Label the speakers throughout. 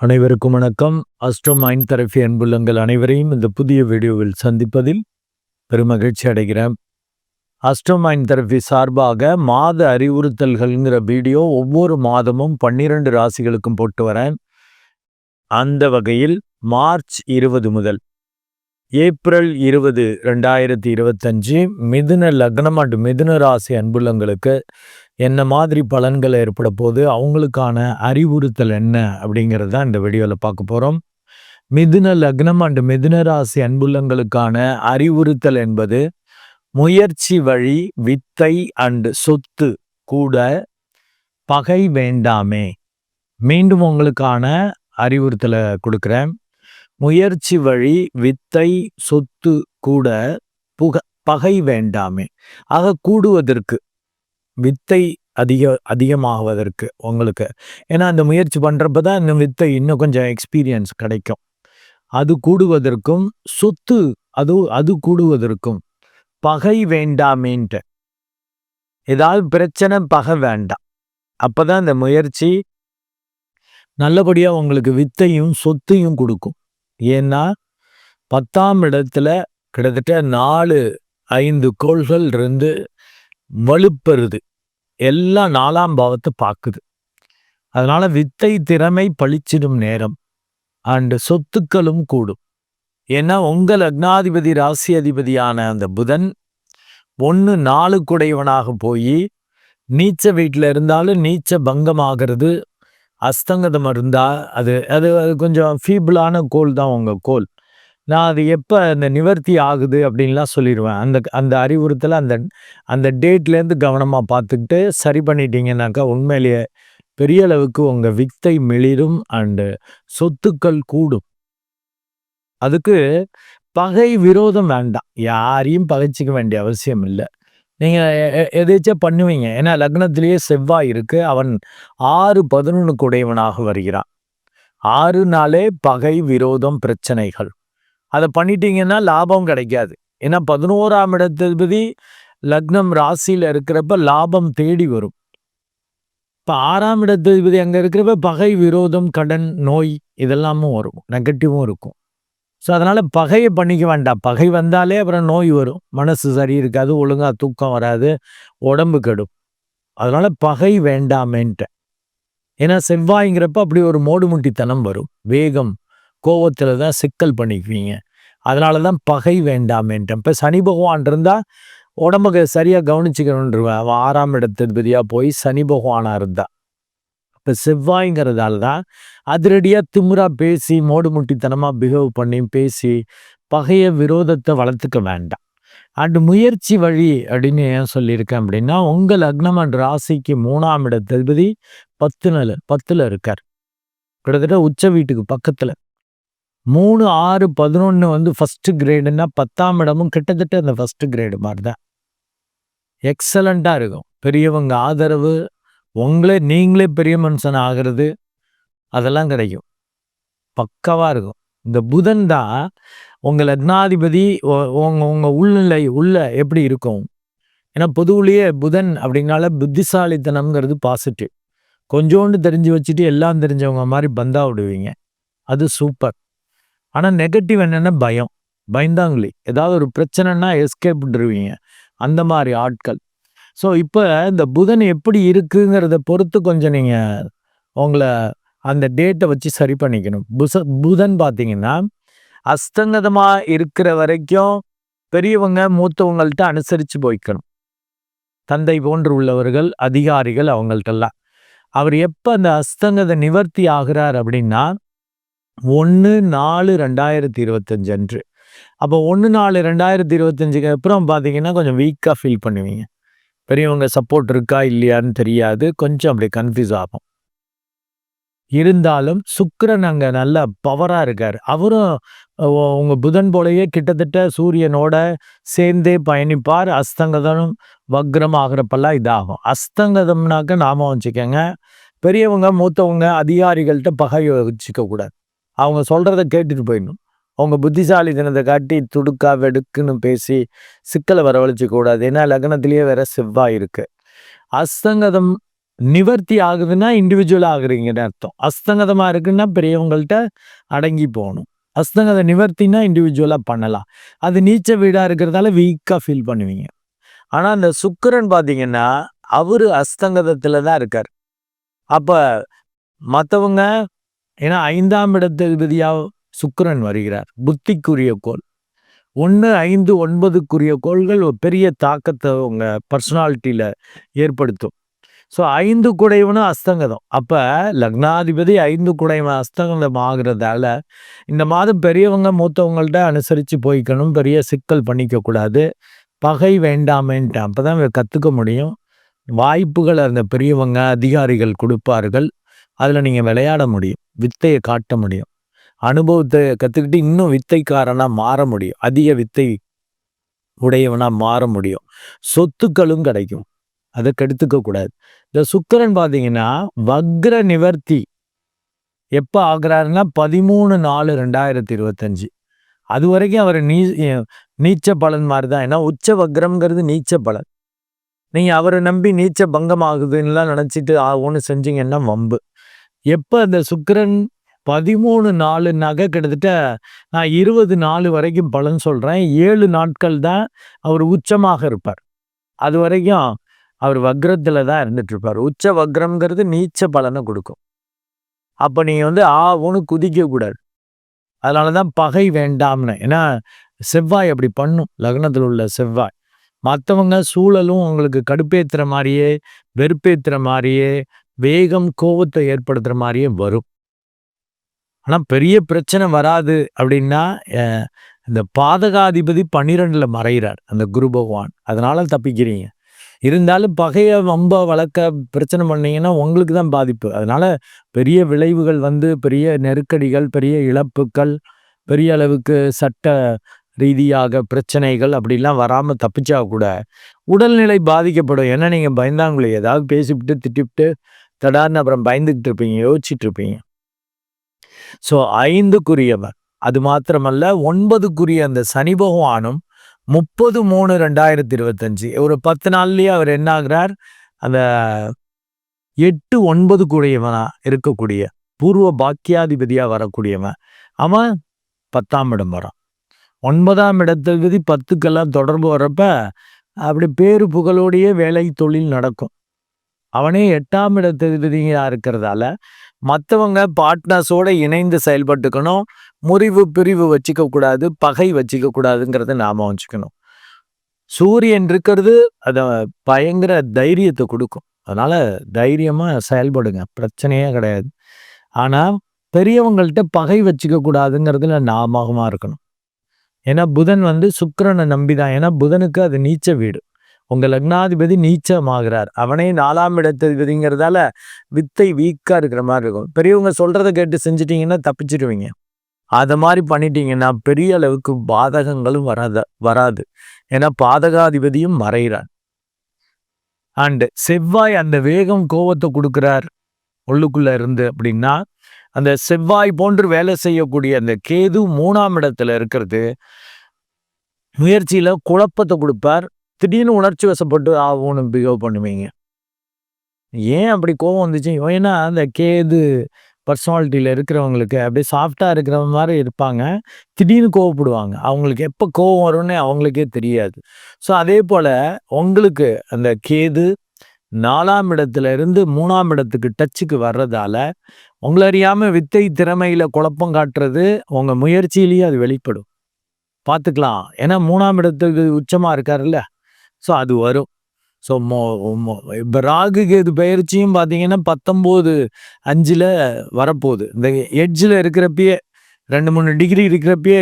Speaker 1: அனைவருக்கும் வணக்கம். Astro mind therapy அன்புள்ளங்கள் அனைவரையும் இந்த புதிய வீடியோவில் சந்திப்பதில் பெருமகிழ்ச்சி அடைகிறேன். அஸ்ட்ரோ மைண்ட் தெரபி சார்பாக மாத அறிவுறுத்தல்கள்ங்கிற வீடியோ ஒவ்வொரு மாதமும் பன்னிரண்டு ராசிகளுக்கும் போட்டு வரேன். அந்த வகையில் மார்ச் இருபது முதல் ஏப்ரல் இருபது ரெண்டாயிரத்தி இருபத்தஞ்சு மிதுன லக்னம் அண்ட் மிதுன ராசி அன்புள்ளங்களுக்கு என்ன மாதிரி பலன்கள் ஏற்பட போது அவங்களுக்கான அறிவுறுத்தல் என்ன அப்படிங்கிறது தான் இந்த வீடியோவில் பார்க்க போகிறோம் மிதுன லக்னம் அண்டு மிதுன ராசி அன்புள்ளங்களுக்கான அறிவுறுத்தல் என்பது முயற்சி வழி வித்தை அண்டு சொத்து கூட பகை வேண்டாமே. மீண்டும் உங்களுக்கான அறிவுறுத்தலை கொடுக்குறேன். முயற்சி வழி வித்தை சொத்து கூட புக பகை வேண்டாமே. ஆக கூடுவதற்கு வித்தை அதிக அதிகமாகுவதற்கு உங்களுக்கு. ஏன்னா அந்த முயற்சி பண்ணுறப்ப தான் இந்த வித்தை இன்னும் கொஞ்சம் எக்ஸ்பீரியன்ஸ் கிடைக்கும். அது கூடுவதற்கும் சொத்து அது அது கூடுவதற்கும். பகை வேண்டாமேன்ட்டு. ஏதாவது பிரச்சனை பகை வேண்டாம். அப்போ தான் இந்த முயற்சி நல்லபடியாக உங்களுக்கு வித்தையும் சொத்தையும் கொடுக்கும். ஏன்னா பத்தாம் இடத்துல கிட்டத்தட்ட நாலு ஐந்து கோள்கள் இருந்து வலுப்பெறுது. எல்லாம் நாலாம் பாவத்தை பார்க்குது. அதனால வித்தை திறமை பழிச்சிடும் நேரம் அண்டு சொத்துக்களும் கூடும். ஏன்னா உங்கள் அக்னாதிபதி ராசி அதிபதியான அந்த புதன் ஒன்று நாலு குடையவனாக போய் நீச்ச வீட்டில் இருந்தாலும் நீச்ச பங்கமாகிறது. அஸ்தங்கதம் இருந்தால் அது அது அது கொஞ்சம் ஃபீபிளான கோல் தான் உங்கள் கோல். நான் அது எப்போ அந்த நிவர்த்தி ஆகுது அப்படின்லாம் சொல்லிடுவேன் அந்த அந்த அறிவுறுத்தலை அந்த அந்த டேட்லேருந்து கவனமாக பார்த்துக்கிட்டு சரி பண்ணிட்டீங்கன்னாக்கா உண்மையிலேயே பெரிய அளவுக்கு உங்கள் வித்தை மெளிரும் அண்டு சொத்துக்கள் கூடும். அதுக்கு பகை விரோதம் வேண்டாம். யாரையும் பகைச்சிக்க வேண்டிய அவசியம் இல்லை. நீங்கள் எதாச்சும் பண்ணுவீங்க. ஏன்னா லக்னத்திலேயே செவ்வாய் இருக்கு. அவன் ஆறு பதினொன்று உடையவனாக வருகிறான். ஆறு நாளே பகை விரோதம் பிரச்சனைகள். அதை பண்ணிட்டீங்கன்னா லாபம் கிடைக்காது. ஏன்னா பதினோராம் இடத்திபதி லக்னம் ராசியில் இருக்கிறப்ப லாபம் தேடி வரும். இப்போ ஆறாம் இடத்திபதி அங்கே இருக்கிறப்ப பகை விரோதம் கடன் நோய் இதெல்லாமும் வரும். நெகட்டிவும் இருக்கும். ஸோ அதனால் பகையை பண்ணிக்க வேண்டாம். பகை வந்தாலே அப்புறம் நோய் வரும். மனசு சரி இருக்காது ஒழுங்காக தூக்கம் வராது உடம்பு கெடும். அதனால் பகை வேண்டாமேன்ட்டு ஏன்னா செவ்வாய்ங்கிறப்ப அப்படி ஒரு மோடுமுட்டித்தனம் வரும். வேகம் கோவத்தில் தான் சிக்கல் பண்ணிக்குவீங்க. அதனால தான் பகை வேண்டாமேன்ட்டேன் இப்போ சனி பகவான் இருந்தால் உடம்புக்கு சரியாக கவனிச்சுக்கணுன்றவன் அவன் ஆறாம் இடத்ததிபதியாக போய் சனி பகவானாக இருந்தா. இப்போ செவ்வாய்ங்கிறதால தான் அதிரடியாக திமுறா பேசி மோடுமுட்டித்தனமாக பிஹேவ் பண்ணி பேசி பகைய விரோதத்தை வளர்த்துக்க வேண்டாம். அண்டு முயற்சி வழி அப்படின்னு ஏன் சொல்லியிருக்கேன் அப்படின்னா உங்கள் லக்னம் அண்ட் ராசிக்கு மூணாம் இடத்ததிபதி பத்து நாள் பத்தில் இருக்கார். கிட்டத்தட்ட உச்ச வீட்டுக்கு பக்கத்தில். மூணு ஆறு பதினொன்று வந்து ஃபஸ்ட்டு கிரேடுன்னா பத்தாம் இடமும் கிட்டத்தட்ட அந்த ஃபஸ்ட்டு கிரேடு மாதிரி தான் எக்ஸலண்ட்டாக இருக்கும். பெரியவங்க ஆதரவு உங்களே நீங்களே பெரிய மனுஷன் ஆகிறது அதெல்லாம் கிடைக்கும். பக்கவாக இருக்கும். இந்த புதன் தான் உங்கள் லக்னாதிபதி உங்கள் உங்கள் உள்நிலை உள்ள எப்படி இருக்கும்? ஏன்னா பொதுவுலேயே புதன் அப்படின்னால புத்திசாலித்தனம்ங்கிறது பாசிட்டிவ் கொஞ்சோண்டு தெரிஞ்சு வச்சுட்டு எல்லாம் தெரிஞ்சவங்க மாதிரி பந்தா விடுவீங்க. அது சூப்பர் ஆனால் நெகட்டிவ் என்னென்னா பயம். பயந்தாங்களே. ஏதாவது ஒரு பிரச்சனைனா எஸ்கேப் விட்டுருவீங்க. அந்த மாதிரி ஆட்கள். ஸோ இப்போ இந்த புதன் எப்படி இருக்குங்கிறத பொறுத்து கொஞ்சம் நீங்கள் உங்களை அந்த டேட்டை வச்சு சரி பண்ணிக்கணும். புச புதன் பார்த்தீங்கன்னா அஸ்தங்கதமாக இருக்கிற வரைக்கும் பெரியவங்க மூத்தவங்கள்ட்ட அனுசரித்து போய்க்கணும். தந்தை போன்று உள்ளவர்கள் அதிகாரிகள் அவங்கள்ட்டெல்லாம் அவர் எப்போ அந்த அஸ்தங்கத நிவர்த்தி ஆகிறார் அப்படின்னா ஒன்று நாலு ரெண்டாயிரத்தி இருபத்தஞ்சு அன்று. அப்போ ஒன்று நாலு ரெண்டாயிரத்தி இருபத்தஞ்சுக்கு அப்புறம் பார்த்தீங்கன்னா கொஞ்சம் வீக்காக ஃபீல் பண்ணுவீங்க. பெரியவங்க சப்போர்ட் இருக்கா இல்லையான்னு தெரியாது. கொஞ்சம் அப்படி கன்ஃபியூஸ் ஆகும். இருந்தாலும் சுக்கரன் அங்கே நல்ல பவராக இருக்கார். அவரும் உங்கள் புதன் போலயே கிட்டத்தட்ட சூரியனோட சேர்ந்தே பயணிப்பார். அஸ்தங்கதனும் வக்ரம் ஆகிறப்பெல்லாம் இதாகும். அஸ்தங்கதம்னாக்க நாம வச்சுக்கோங்க பெரியவங்க மூத்தவங்க அதிகாரிகள்கிட்ட பகை வச்சுக்க கூடாது அவங்க சொல்கிறத கேட்டுட்டு போயிடணும். அவங்க புத்திசாலி தினத்தை காட்டி துடுக்கா வெடுக்குன்னு பேசி சிக்கலை வரவழைச்சு கூடாது. ஏன்னா லக்னத்திலேயே வேற செவ்வாய் இருக்கு. அஸ்தங்கதம் நிவர்த்தி ஆகுதுன்னா இண்டிவிஜுவலாக ஆகுறீங்கன்னு அர்த்தம். அஸ்தங்கதமாக இருக்குன்னா பெரியவங்கள்ட்ட அடங்கி போகணும். அஸ்தங்கத நிவர்த்தினா இண்டிவிஜுவலாக பண்ணலாம். அது நீச்ச வீடாக இருக்கிறதால வீக்காக ஃபீல் பண்ணுவீங்க. ஆனால் அந்த சுக்கரன் பார்த்தீங்கன்னா அவர் அஸ்தங்கதத்தில் தான் இருக்கார். அப்போ மற்றவங்க ஏன்னா ஐந்தாம் இடத்ததிபதியா சுக்கரன் வருகிறார். புத்திக்குரிய கோள். ஒன்று ஐந்து ஒன்பதுக்குரிய கோள்கள் ஒரு பெரிய தாக்கத்தை உங்கள் பர்சனாலிட்டியில் ஏற்படுத்தும். ஸோ ஐந்து குடைவனும் அஸ்தங்கதம். அப்போ லக்னாதிபதி ஐந்து குடைவன் அஸ்தங்கதம் ஆகிறதால இந்த மாதம் பெரியவங்க மூத்தவங்கள்ட்ட அனுசரித்து போய்க்கணும் பெரிய சிக்கல் பண்ணிக்கக்கூடாது பகை வேண்டாமேன்ட்டு அப்போ தான் கற்றுக்க முடியும். வாய்ப்புகள் அந்த பெரியவங்க அதிகாரிகள் கொடுப்பார்கள். அதில் நீங்கள் விளையாட முடியும் வித்தையை காட்ட முடியும். அனுபவத்தை கற்றுக்கிட்டு இன்னும் வித்தைக்காரனாக மாற முடியும். அதிக வித்தை உடையவனாக மாற முடியும். சொத்துக்களும் கிடைக்கும். அதை கெடுத்துக்க கூடாது. இந்த சுக்கரன் பார்த்தீங்கன்னா வக்ர நிவர்த்தி. எப்போ ஆகிறாருன்னா பதிமூணு நாலு ரெண்டாயிரத்தி இருபத்தஞ்சு அது வரைக்கும் அவர் நீ நீச்ச பலன் மாதிரி தான் ஏன்னா உச்ச வக்ரம்ங்கிறது நீச்ச பலன். நீங்கள் அவரை நம்பி நீச்ச பங்கம் ஆகுதுன்னெலாம் நினச்சிட்டு ஒன்று செஞ்சீங்கன்னா வம்பு. எப்போ அந்த சுக்கரன் பதிமூணு நாலு நகை கிட்டத்தட்ட நான் இருபது நாலு வரைக்கும் பலன் சொல்கிறேன் ஏழு நாட்கள் தான் அவர் உச்சமாக இருப்பார். அது வரைக்கும் அவர் வக்ரத்தில் தான் இருந்துட்டு இருப்பார் உச்ச வக்ரம்ங்கிறது நீச்ச பலனை கொடுக்கும். அப்போ நீங்கள் வந்து ஆ ஒன்று குதிக்கக்கூடாது அதனால தான் பகை வேண்டாம்னு. ஏன்னா செவ்வாய் அப்படி பண்ணும். லக்னத்தில் உள்ள செவ்வாய். மற்றவங்க சூழலும் உங்களுக்கு கடுப்பேற்றுற மாதிரியே வெறுப்பேற்றுற மாதிரியே வேகம் கோபத்தை ஏற்படுத்துகிற மாதிரியே வரும். ஆனால் பெரிய பிரச்சனை வராது அப்படின்னா இந்த பாதகாதிபதி பன்னிரெண்டில் மறைகிறார் அந்த குரு பகவான். அதனால தப்பிக்கிறீங்க. இருந்தாலும் பகையை வம்ப வளர்க்க பிரச்சனை பண்ணீங்கன்னா உங்களுக்கு தான் பாதிப்பு. அதனால பெரிய விளைவுகள் வந்து பெரிய நெருக்கடிகள் பெரிய இழப்புகள் பெரிய அளவுக்கு சட்ட ரீதியாக பிரச்சனைகள் அப்படிலாம் வராமல் தப்பிச்சா கூட உடல்நிலை பாதிக்கப்படும். ஏன்னா நீங்கள் பயந்தாங்களே ஏதாவது பேசிவிட்டு திட்டிவிட்டு தடார்னு அப்புறம் பயந்துக்கிட்டு இருப்பீங்க யோசிச்சுட்டு இருப்பீங்க. ஸோ ஐந்துக்குரியவர். அது மாத்திரமல்ல ஒன்பதுக்குரிய அந்த சனி பகவானும் முப்பது மூணு ரெண்டாயிரத்தி இருபத்தஞ்சு ஒரு பத்து நாள்லேயே அவர் என்ன ஆகிறார்? அந்த எட்டு ஒன்பது கூடியவனா இருக்கக்கூடிய பூர்வ பாக்கியாதிபதியாக வரக்கூடியவன். அவன் பத்தாம் இடம் வரான். ஒன்பதாம் இடத்ததிபதி பத்துக்கெல்லாம் தொடர்பு வரப்ப அப்படி பேரு புகழோடையே வேலை தொழில் நடக்கும். அவனே எட்டாம் இடத்ததிபதியா இருக்கிறதால மற்றவங்க பார்ட்னர்ஸோடு இணைந்து செயல்பட்டுக்கணும். முறிவு பிரிவு வச்சுக்கக்கூடாது பகை வச்சுக்கக்கூடாதுங்கிறத நாம் வச்சுக்கணும். சூரியன் இருக்கிறது அதை பயங்கர தைரியத்தை கொடுக்கும். அதனால் தைரியமாக செயல்படுங்க. பிரச்சனையே கிடையாது. ஆனால் பெரியவங்கள்ட்ட பகை வச்சுக்க கூடாதுங்கிறதுல நாமகமாக இருக்கணும். ஏன்னா புதன் வந்து சுக்கரனை நம்பிதான். ஏன்னா புதனுக்கு அது நீச்ச வீடு. உங்கள் லக்னாதிபதி நீச்சமாகிறார். அவனே நாலாம் இடத்ததிபதிங்கிறதால வித்தை வீக்காக இருக்கிற மாதிரி இருக்கும். பெரியவங்க சொல்கிறத கேட்டு செஞ்சிட்டிங்கன்னா தப்பிச்சிடுவீங்க அதை மாதிரி பண்ணிட்டீங்கன்னா பெரிய அளவுக்கு பாதகங்களும் வராத வராது. ஏன்னா பாதகாதிபதியும் மறைகிறார். அண்டு செவ்வாய் அந்த வேகம் கோவத்தை கொடுக்குறார். உள்ளுக்குள்ளே இருந்து அப்படின்னா அந்த செவ்வாய் போன்று வேலை செய்யக்கூடிய அந்த கேது மூணாம் இடத்துல இருக்கிறது முயற்சியில் குழப்பத்தை கொடுப்பார். திடீர்னு உணர்ச்சி வசப்பட்டு ஆகும்னு பிஹேவ் பண்ணுவீங்க. ஏன் அப்படி கோவம் வந்துச்சு? ஏன்னா அந்த கேது பர்சனாலிட்டியில் இருக்கிறவங்களுக்கு அப்படியே சாஃப்டாக இருக்கிற மாதிரி இருப்பாங்க. திடீர்னு கோவப்படுவாங்க. அவங்களுக்கு எப்போ கோவம் வரும்னு அவங்களுக்கே தெரியாது. ஸோ அதே போல் உங்களுக்கு அந்த கேது நாலாம் இடத்துல இருந்து மூணாம் இடத்துக்கு டச்சுக்கு வர்றதால உங்களை அறியாமல் வித்தை திறமையில் குழப்பம் காட்டுறது உங்கள் முயற்சியிலேயே அது வெளிப்படும். பார்த்துக்கலாம். ஏன்னா மூணாம் இடத்துக்கு உச்சமாக இருக்காருல்ல? ஸோ அது வரும். ஸோ மோ இப்போ ராகு கேது பயிற்சியும் பார்த்தீங்கன்னா பத்தொம்போது அஞ்சில் வரப்போகுது. இந்த எட்ஜில் இருக்கிறப்பயே ரெண்டு மூணு டிகிரி இருக்கிறப்பயே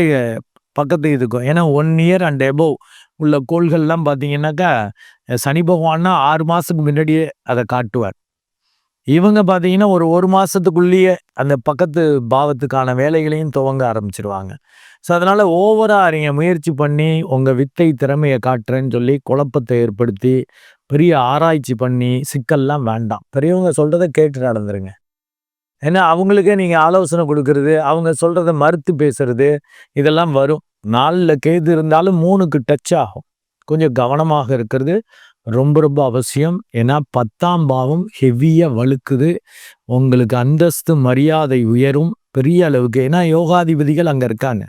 Speaker 1: பக்கத்து இருக்கும் ஏன்னா ஒன் இயர் அண்ட் எபோவ் உள்ள கோள்கள்லாம் பார்த்தீங்கன்னாக்கா சனி பகவான்னா ஆறு மாதத்துக்கு முன்னாடியே அதை காட்டுவார். இவங்க பார்த்தீங்கன்னா ஒரு ஒரு மாதத்துக்குள்ளேயே அந்த பக்கத்து பாவத்துக்கான வேலைகளையும் துவங்க ஆரம்பிச்சிருவாங்க. ஸோ அதனால் ஓவராக நீங்கள் முயற்சி பண்ணி உங்கள் வித்தை திறமையை காட்டுறேன்னு சொல்லி குழப்பத்தை ஏற்படுத்தி பெரிய ஆராய்ச்சி பண்ணி சிக்கல்லாம் வேண்டாம். பெரியவங்க சொல்கிறத கேட்டு நடந்துருங்க. ஏன்னா அவங்களுக்கே நீங்கள் ஆலோசனை கொடுக்கறது அவங்க சொல்கிறத மறுத்து பேசுறது இதெல்லாம் வரும். நாலில் கேது இருந்தாலும் மூணுக்கு டச் ஆகும். கொஞ்சம் கவனமாக இருக்கிறது ரொம்ப ரொம்ப அவசியம். ஏன்னா பத்தாம் பாவம் ஹெவியாக வழுக்குது. உங்களுக்கு அந்தஸ்து மரியாதை உயரும். பெரிய அளவுக்கு. ஏன்னா யோகாதிபதிகள் அங்கே இருக்காங்க.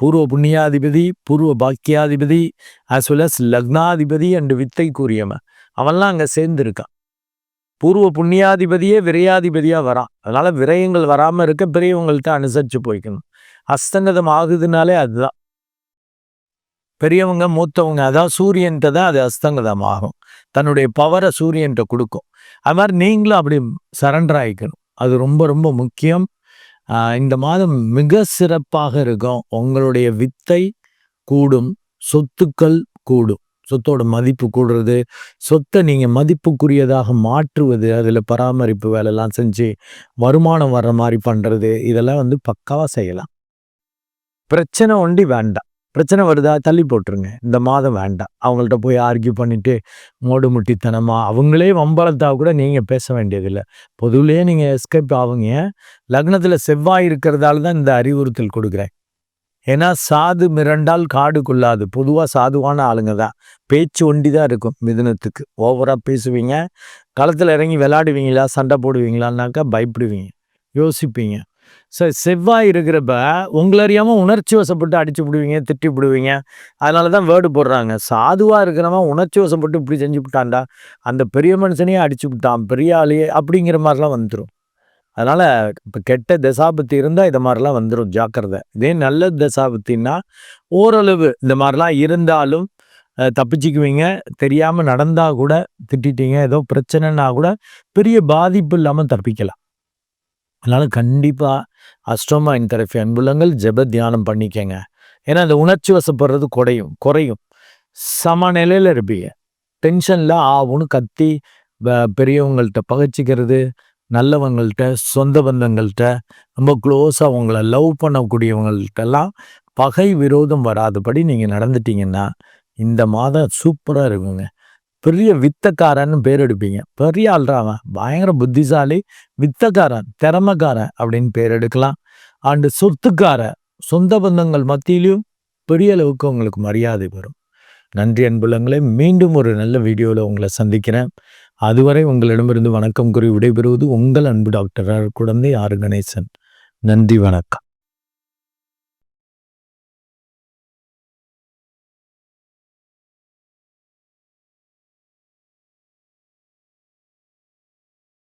Speaker 1: பூர்வ புண்ணியாதிபதி பூர்வ பாக்கியாதிபதி ஆஸ் வெல் அஸ் லக்னாதிபதி அண்டு வித்தை கூறியவன் அவன்லாம் அங்கே சேர்ந்துருக்கான். பூர்வ புண்ணியாதிபதியே விரையாதிபதியாக வரான். அதனால் விரயங்கள் வராமல் இருக்க பெரியவங்கள்ட்ட அனுசரித்து போய்க்கணும். அஸ்தங்கதம் ஆகுதுனாலே அதுதான். பெரியவங்க மூத்தவங்க அதான் சூரியன்ட்ட தான் அது அஸ்தங்கதம் ஆகும் தன்னுடைய பவரை சூரியன்ட்ட கொடுக்கும். அது மாதிரி நீங்களும் அப்படி சரண்டர் ஆகிக்கணும் அது ரொம்ப ரொம்ப முக்கியம். இந்த மாதம் மிக சிறப்பாக இருக்கும். உங்களுடைய வித்தை கூடும். சொத்துக்கள் கூடும். சொத்தோட மதிப்பு கூடுறது. சொத்தை நீங்கள் மதிப்புக்குரியதாக மாற்றுவது. அதில் பராமரிப்பு வேலைலாம் செஞ்சு வருமானம் வர்ற மாதிரி பண்ணுறது இதெல்லாம் வந்து பக்காவாக செய்யலாம். பிரச்சனை ஒண்டி வேண்டாம். பிரச்சனை வருதா? தள்ளி போட்டுருங்க. இந்த மாதம் வேண்டாம். அவங்கள்ட்ட போய் ஆர்கியூ பண்ணிவிட்டு மோடு முட்டித்தனமாக அவங்களே வம்பளத்தா கூட நீங்கள் பேச வேண்டியதில்லை. பொதுவிலே நீங்கள் எஸ்கேப் ஆகுங்க லக்னத்தில் செவ்வாய் இருக்கிறதால தான் இந்த அறிவுறுத்தல் கொடுக்குறேன். ஏன்னா சாது மிரண்டால் காடு கொள்ளாது. பொதுவாக சாதுவான ஆளுங்க தான். பேச்சு ஒண்டி தான் இருக்கும் மிதுனத்துக்கு. ஓவராக பேசுவீங்க. களத்தில் இறங்கி விளாடுவீங்களா சண்டை போடுவீங்களான்னாக்கா பயப்படுவீங்க. யோசிப்பீங்க. ஸோ செவ்வாய் இருக்கிறப்ப உங்களை அறியாமல் உணர்ச்சி வசப்பட்டு அடிச்சு விடுவீங்க திட்டி விடுவீங்க அதனால தான் வேர்டு போடுறாங்க. சாதுவாக இருக்கிறவன் உணர்ச்சி வசப்பட்டு இப்படி செஞ்சு விட்டான்டா அந்த பெரிய மனுஷனையே அடிச்சு விட்டான் பெரிய ஆளையே அப்படிங்கிற மாதிரிலாம் வந்துடும் அதனால் இப்போ கெட்ட தசாபத்தி இருந்தால் இதை மாதிரிலாம் வந்துடும் ஜாக்கிரதை. இதே நல்ல தசாபத்தின்னா ஓரளவு இந்த மாதிரிலாம் இருந்தாலும் தப்பிச்சுக்குவீங்க. தெரியாமல் நடந்தால் கூட திட்டிட்டீங்க. ஏதோ பிரச்சனைனா கூட பெரிய பாதிப்பு இல்லாமல் தப்பிக்கலாம். அதனால் கண்டிப்பாக அஸ்ட்ரோமா இன் தெரப்பி அன்புள்ளங்கள் ஜெப தியானம் பண்ணிக்கங்க. ஏன்னா அந்த உணர்ச்சி வசப்படுறது குறையும் குறையும். சம நிலையில் இருப்பீங்க. டென்ஷனில் ஆகும்னு கத்தி பெரியவங்கள்ட்ட பகச்சிக்கிறது நல்லவங்கள்ட்ட சொந்த பந்தங்கள்கிட்ட ரொம்ப க்ளோஸாக அவங்கள லவ் பண்ணக்கூடியவங்கள்ட்டெல்லாம் பகை விரோதம் வராதபடி நீங்கள் நடந்துட்டீங்கன்னா இந்த மாதம் சூப்பராக இருக்குங்க. பெரிய வித்தக்காரன்னு பேர் எடுப்பீங்க. பெரிய ஆள்றாவன் பயங்கர புத்திசாலி வித்தக்காரன் திறமைக்காரன் அப்படின்னு பேர் எடுக்கலாம். அண்டு சொத்துக்கார சொந்த பந்தங்கள் மத்தியிலையும் பெரிய அளவுக்கு உங்களுக்கு மரியாதை வரும். நன்றி அன்புலங்களே மீண்டும் ஒரு நல்ல வீடியோவில் உங்களை சந்திக்கிறேன். அதுவரை உங்களிடமிருந்து வணக்கம் கூறி விடைபெறுவது உங்கள் அன்பு டாக்டர் குழந்தை ஆர் கணேசன் நன்றி வணக்கம்.